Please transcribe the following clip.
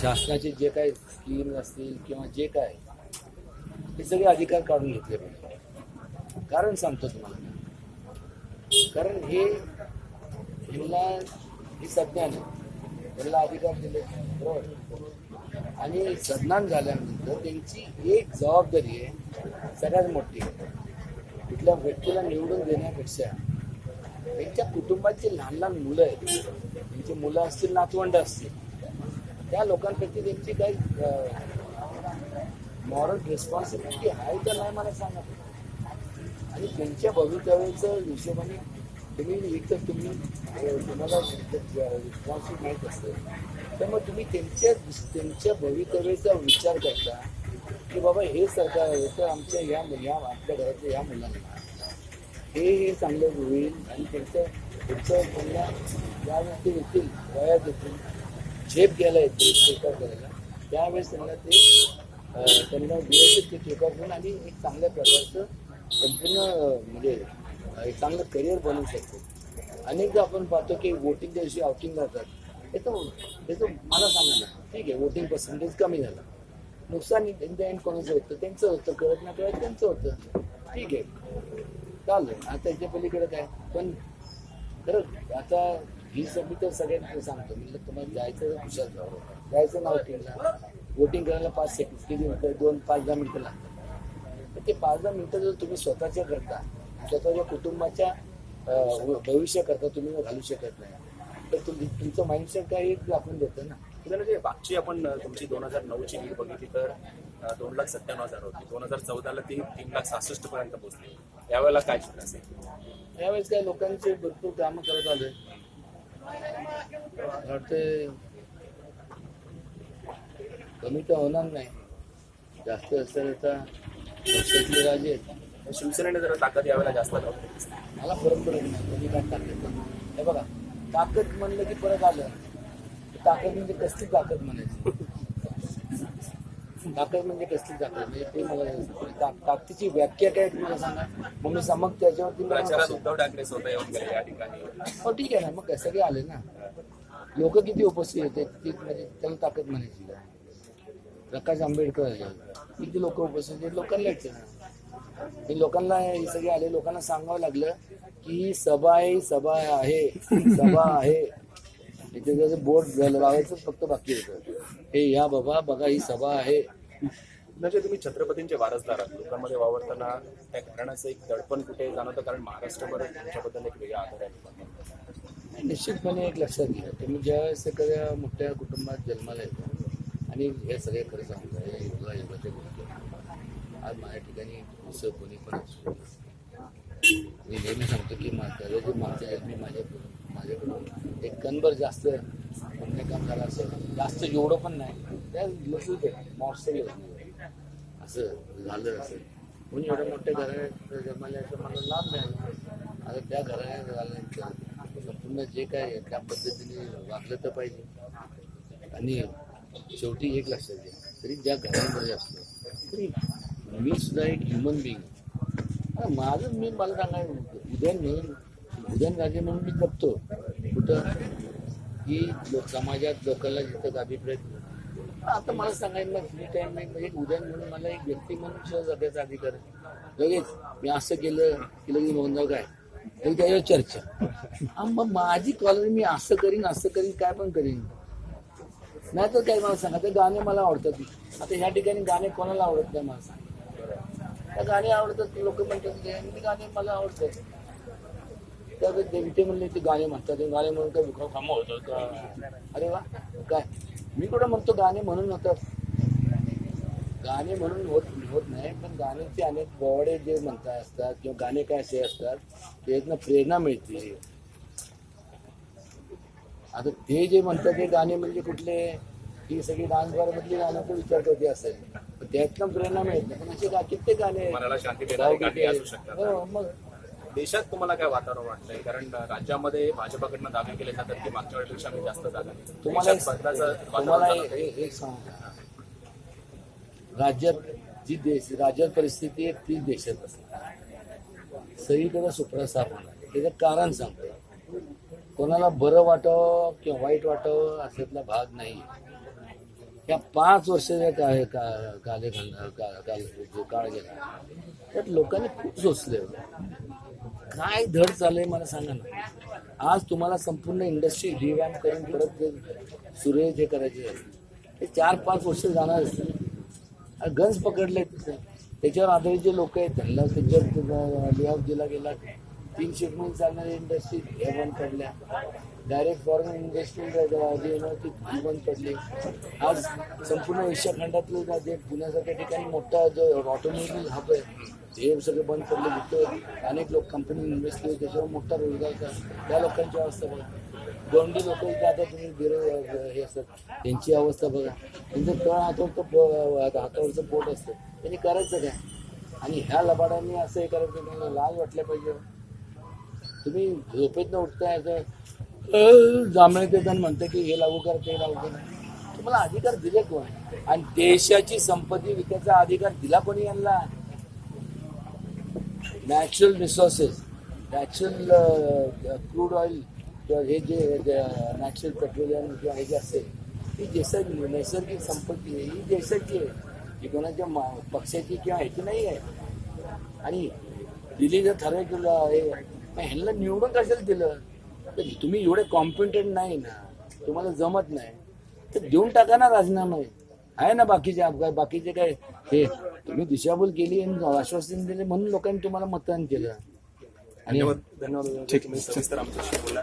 शासनाचे जे काही स्कीम असतील किंवा जे काय हे सगळे अधिकार काढून घेतले पाहिजे. कारण सांगतो तुम्हाला. कारण हे ह्यांना ही सज्ञान आहे. त्यांना अधिकार दिले. बरोबर? आणि सज्ञान झाल्यानंतर त्यांची एक जबाबदारी आहे सगळ्यात मोठी. कुठल्या व्यक्तीला निवडून देण्यापेक्षा त्यांच्या कुटुंबाची लहान लहान मुलं आहेत. त्यांची मुलं असतील नातवंड असतील. त्या लोकांप्रती त्यांची काही मॉरल रिस्पॉन्सिबिलिटी आहे तर नाही मला सांगा. आणि त्यांच्या भवितव्याचं हिशोबाने तुम्ही एक तर तुम्ही तुम्हाला रिस्पॉन्सिबिलिटी माहीत असतं. मग तुम्ही त्यांच्या त्यांच्या भवितव्याचा विचार करता की बाबा हे सरकार आहे तर आमच्या ह्या या आपल्या घरातल्या ह्या मुलांना हे हे चांगलं होईल आणि त्यांचं पुढचं त्यांना ज्या व्यक्ती येतील वयात येतील झेप घ्यायला येतील टेकअप करायला त्यावेळेस त्यांना ते त्यांना व्यवस्थित ते टेकअप घेऊन आणि एक चांगल्या प्रकारचं संपूर्ण म्हणजे एक चांगलं करिअर बनवू शकतो. अनेकदा आपण पाहतो की वोटिंग दिवशी आउटिंग करतात. त्याचं त्याचं मला सांगा ना ठीक आहे वोटिंग पर्सेंटेज कमी झालं. नुकसान इन द एंड कोणाचं होतं? त्यांचं होतं कळत ना कळत त्यांचं होतं. ठीक आहे. चालेल आता त्याच्या पलीकडे काय? पण खरंच आता ही सगळी तर सगळ्यांना सांगतो. म्हणजे तुम्हाला जायचं कुशाल जावं जायचं ना वोटिंगला वोटिंग करायला पाच सेकंड किती मिनिटं दोन पाच दहा मिनिटं लागतात. ते पाच दहा मिनिटं जर तुम्ही स्वतःच्या करता स्वतःच्या कुटुंबाच्या भविष्य करता तुम्ही घालू शकत नाही. तर तुम्ही तुमचं माइंडसेट काय एक आपण देतं ना. जे मागची आपण तुमची दोन हजार नऊची लीड बघितली तर दोन लाख सत्त्याण्णव हजार होती. दोन हजार चौदाला ती तीन लाख सहासष्ट पर्यंत पोहोचली. यावेळेला काय असेल यावेळेस काय लोकांचे भरपूर कामं करत आले वाटते कमी तर होणार नाही. जास्त असेल आता पक्षातले राजे आहेत. शिवसेनेने जरा ताकद यावेळेला जास्त मला फरक पडत नाही. कधी काय ताकद हे बघा ताकद म्हणलं की परत आलं. ताकद म्हणजे कसली ताकद म्हणायची? ताकद म्हणजे कसली ताकद म्हणजे ते मला ताकदीची व्याख्या काय तुम्हाला सांगा? मग मी समग त्याच्यावरती मला प्रचारात बसेल. उद्धव ठाकरे स्वतः येऊन गेले या ठिकाणी. हो ठीक आहे ना. मग सगळे आले ना? लोक किती उपस्थित होते? ती म्हणजे त्याला ताकद म्हणायची प्रकाश आंबेडकर किती लोक उपस्थित होते? लोकांना ना. लोकांना हे सगळे आले लोकांना सांगावं लागलं की सभा आहे सभा आहे सभा आहे. इथे त्याचं बोर्ड लावायचं फक्त बाकी होतं. हे या बाबा बघा ही सभा आहे. म्हणजे तुम्ही छत्रपतींचे वारसदार आहात. लोकांमध्ये वावरताना त्या घराण्याचं एक दडपण कुठे जाणवतं? कारण महाराष्ट्रभर तुमच्याबद्दल एक वेगळा आदर आहे निश्चितपणे एक लक्षात घ्या. तुम्ही ज्या सगळ्या मोठ्या कुटुंबात जन्माला येतो आणि हे सगळे खरं सांगतो हे युगा युगाच्या गोष्टी आज माझ्या ठिकाणी असं कोणी पण असो मी नेहमी सांगतो की माझ्या जे मागच्या जन्मी माझ्या माझ्याकडून एक कणभर जास्त पुण्य काम झालं असं जास्त एवढं पण नाही. त्या लसूच आहे असं झालं असं. म्हणून एवढ्या मोठ्या घरात जन्माला मला लाभ मिळाला आता त्या घराण्यात झाल्यानंतर संपूर्ण जे काय आहे त्या पद्धतीने वागलं तर पाहिजे. आणि शेवटी एक लक्षात घ्या तरी ज्या घरामध्ये असतो तरी मी सुद्धा एक ह्युमन बिईंग माझं मी मला सांगाय उदयन म्हणून उदयन राजे म्हणून मी जगतो. कुठं? की लोक समाजात लोकांना जिथं अभिप्राय आता मला सांगायला मग फ्री टाईम नाही. म्हणजे एक म्हणून मला एक व्यक्ती म्हणून सुद्धा जगायचा अधिकार आहे. लगेच मी असं केलं की लगेच नोंदव काय त्याच्यावर चर्चा. मग माझी कॉलनी मी असं करीन असं करीन काय पण करीन. नाही तर काय मला सांगा ते गाणे मला आवडतात. आता ह्या ठिकाणी गाणे कोणाला आवडत नाही मला सांगा. त्या गाणे आवडतात लोक म्हणतात गाणे मला आवडतात. तर ते इथे म्हणले ते गाणे म्हणतात. गाणे म्हणून काय विकाऊ कामं होतं. का अरे वा काय? मी कुठं म्हणतो गाणे म्हणून होतात गाणे म्हणून होत होत नाही पण गाण्याचे अनेक बोवाडे जे म्हणता असतात किंवा गाणे काय असे असतात त्यातनं प्रेरणा मिळते. आता ते जे म्हणतात ते गाणे म्हणजे कुठले ही सगळी डान्स बार मधली गाण्याचा विचार करते असेल. त्यातनं प्रेरणा मिळते पण असे गा- कित्येक गाणे हो, मग देशात तुम्हाला काय वातावरण वाटतंय? कारण राज्यामध्ये भाजपाकडनं दावे केले जातात की मागच्या वेळेपेक्षा आम्ही जास्त जागा. तुम्हाला देशात बदलाचं तुम्हाला वातावरण एक- एक एक सांगू का? राज्यात जी देश राज्यात परिस्थिती आहे तीच देशात असते. सगळीकडे सुप्रसार होणार त्याचं कारण सांगतो कोणाला बरं वाटावं किंवा वाईट वाटावं अशातला भाग नाही. या पाच वर्षाच्या काय कालखंड काळ गेला. त्यात लोकांनी खूप सोचले. काय धड चाललंय मला सांगा ना. आज तुम्हाला संपूर्ण इंडस्ट्री रिवॅम्प करून परत ते सुरेश हे करायचे ते चार पाच वर्ष जाणार गन्स पकडले तिथे त्याच्यावर आधारित जे लोक आहेत त्यांना त्याच्यावर लिहाव दिला गेला. तीन शिफ्टमध्ये चालणारी इंडस्ट्री हे बंद पडल्या. डायरेक्ट फॉरेन इन्व्हेस्टमेंट बंद पडली. आज संपूर्ण एशिया खंडातलं जे पुण्यासारख्या ठिकाणी मोठा जो ऑटोमोबाईल हब आहे हे सगळे बंद पडले जिथे अनेक लोक कंपनी इन्व्हेस्ट केली त्याच्यावर मोठा रोजगार का त्या लोकांची अवस्था बघा. गोंडी लोक इथे आता तुम्ही बिरो हे असतात. त्यांची अवस्था बघा. त्यांचं तळ हातावरचं पो- हातावरचं पोट असतं. त्यांनी करायचं काय? आणि ह्या लबाडांनी असं हे करायचं त्यांना लाज वाटल्या पाहिजे. तुम्ही झोपेत न उठताय असं जांभळे ते जण म्हणतं की हे लागू कर ते लागू कर. तुम्हाला अधिकार दिले कोण? आणि देशाची संपत्ती विकायचा अधिकार दिला कोणी यांना? Natural resources natural crude oil किंवा हे जे नॅचरल पेट्रोलियम किंवा हे जे असेल ही देशा नैसर्गिक संपत्ती आहे ही देशाची आहे. ही कोणाच्या मा- पक्षाची किंवा ह्याची नाही आहे. आणि दिली जर ठरवलं हे ह्यांना निवडून कशाला दिलं? तर तुम्ही एवढे कॉम्पिटेंट नाही ना तुम्हाला जमत नाही तर देऊन टाका ना राजीनामा. आहे ना बाकीचे अपघात? बाकीचे काय? हे तुम्ही दिशाभूल केली आणि आश्वासन दिले म्हणून लोकांनी तुम्हाला मतदान केलं. आणि धन्यवाद. सविस्तर आमच्याशी बोला